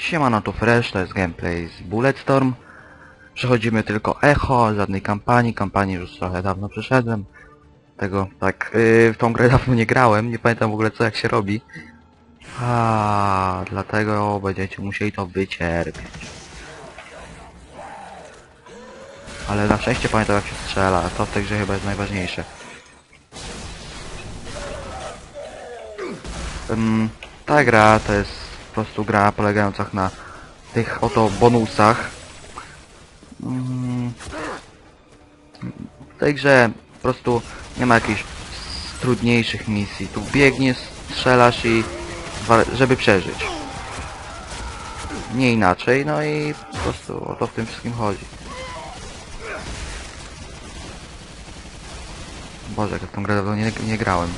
Siemano tu Fresh, to jest gameplay z Bulletstorm. Przechodzimy tylko echo, żadnej kampanii, kampanii już trochę dawno przeszedłem. Tego, tak, yy, w tą grę dawno nie grałem, nie pamiętam w ogóle co jak się robi. A, dlatego będziecie musieli to wycierpieć. Ale na szczęście pamiętam jak się strzela, to w tej grze chyba jest najważniejsze. Ta gra to jest po prostu gra polegająca na tych oto bonusach. Ym, w tej grze po prostu nie ma jakichś trudniejszych misji. Tu biegniesz, strzelasz i żeby przeżyć. Nie inaczej, no i po prostu o to w tym wszystkim chodzi. Boże, jak ja w tą grę nie, nie grałem.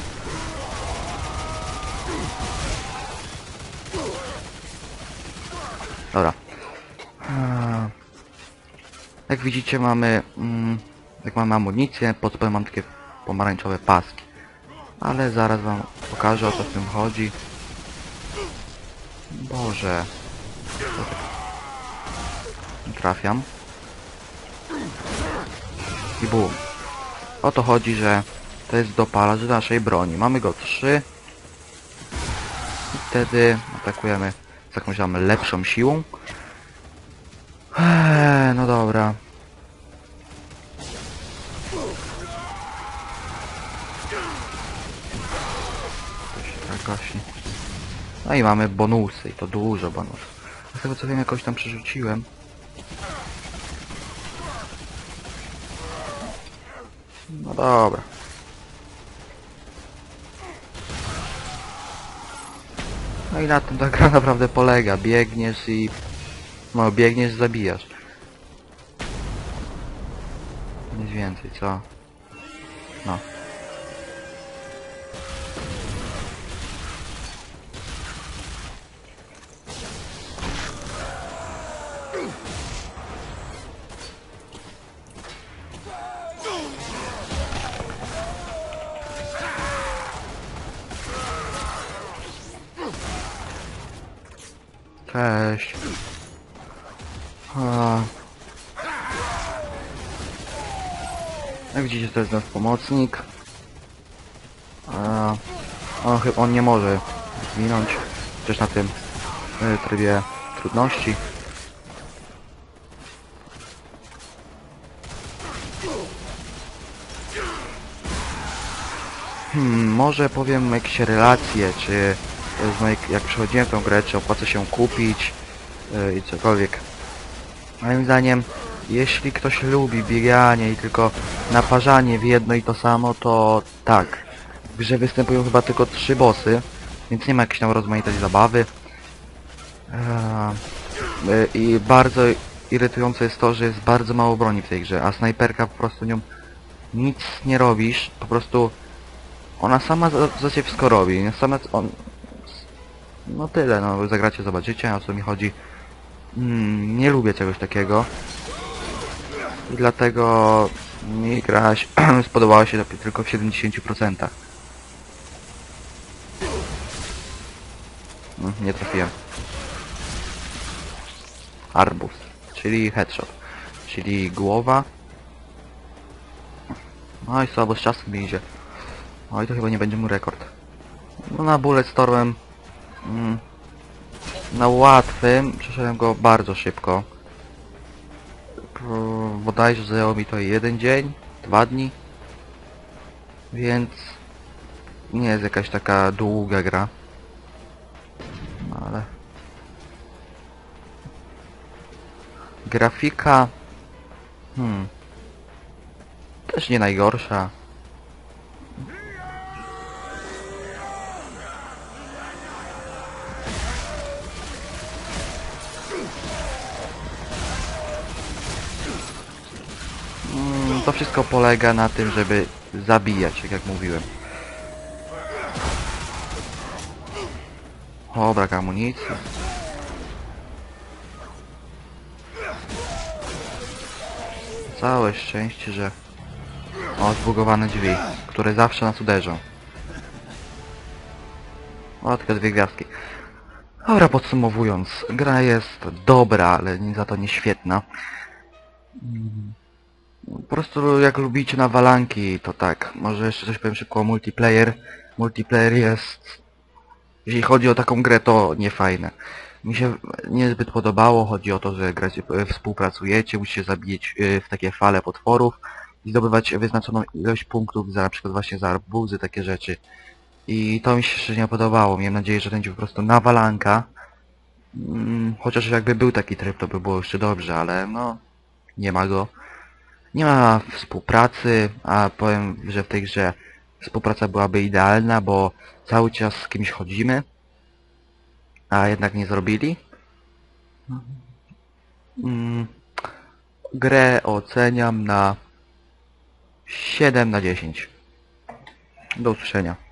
Dobra. Jak widzicie mamy, mm, jak mamy amunicję, pod spodem mam takie pomarańczowe paski. Ale zaraz wam pokażę o co w tym chodzi. Boże. Trafiam. I bum. O to chodzi, że to jest dopalacz do naszej broni. Mamy go trzy. I wtedy atakujemy z jakąś tam lepszą siłą. Eee, no dobra. Tak gaśnie. No i mamy bonusy i to dużo bonusów. Z tego co wiem jakoś tam przerzuciłem. No dobra. I na tym ta gra naprawdę polega. Biegniesz i... No, biegniesz, zabijasz. Nic więcej, co? No. Cześć. A... Jak widzicie, to jest nasz pomocnik. A... On, on nie może zginąć. Też na tym y, trybie trudności. Hmm, może powiem jakieś relacje, czy jak przechodziłem tą grę, czy opłaca się kupić yy, i cokolwiek. Moim zdaniem, jeśli ktoś lubi bieganie i tylko naparzanie w jedno i to samo, to tak. W grze występują chyba tylko trzy bossy, więc nie ma jakiejś tam rozmaitej zabawy. Eee, yy, I bardzo irytujące jest to, że jest bardzo mało broni w tej grze, a snajperka po prostu nią nic nie robisz, po prostu ona sama za, za ciebie wszystko robi. Sama, on, no tyle, no zagracie, zobaczycie o co mi chodzi. Mm, nie lubię czegoś takiego. I dlatego mi gra spodobała się tylko w 70%. Mm, nie trafiłem. Arbus, czyli headshot, czyli głowa. No i słabo z czasem mi idzie. Oj, to chyba nie będzie mój rekord. No na Bulletstormem Mm. Na łatwym przeszedłem go bardzo szybko. Bodajże zajęło mi to jeden dzień, dwa dni. Więc nie jest jakaś taka długa gra. No ale... Grafika... Hmm... Też nie najgorsza. To wszystko polega na tym, żeby zabijać, tak jak mówiłem. O, brak amunicji. Całe szczęście, że... O, zbugowane drzwi, które zawsze nas uderzą. O, tylko dwie gwiazdki. Dobra, podsumowując, gra jest dobra, ale za to nie świetna. Po prostu jak lubicie nawalanki, to tak. Może jeszcze coś powiem szybko o multiplayer. Multiplayer jest, jeśli chodzi o taką grę, to niefajne. Mi się niezbyt podobało, chodzi o to, że gracie, e, współpracujecie, musicie zabijać e, w takie fale potworów i zdobywać wyznaczoną ilość punktów za na przykład właśnie za arbuzy, takie rzeczy. I to mi się szczerze nie podobało. Miałem nadzieję, że będzie po prostu nawalanka. Mm, Chociaż jakby był taki tryb, to by było jeszcze dobrze, ale no, nie ma go. Nie ma współpracy, a powiem, że w tej grze współpraca byłaby idealna, bo cały czas z kimś chodzimy, a jednak nie zrobili. Mm, Grę oceniam na 7 na 10. Do usłyszenia.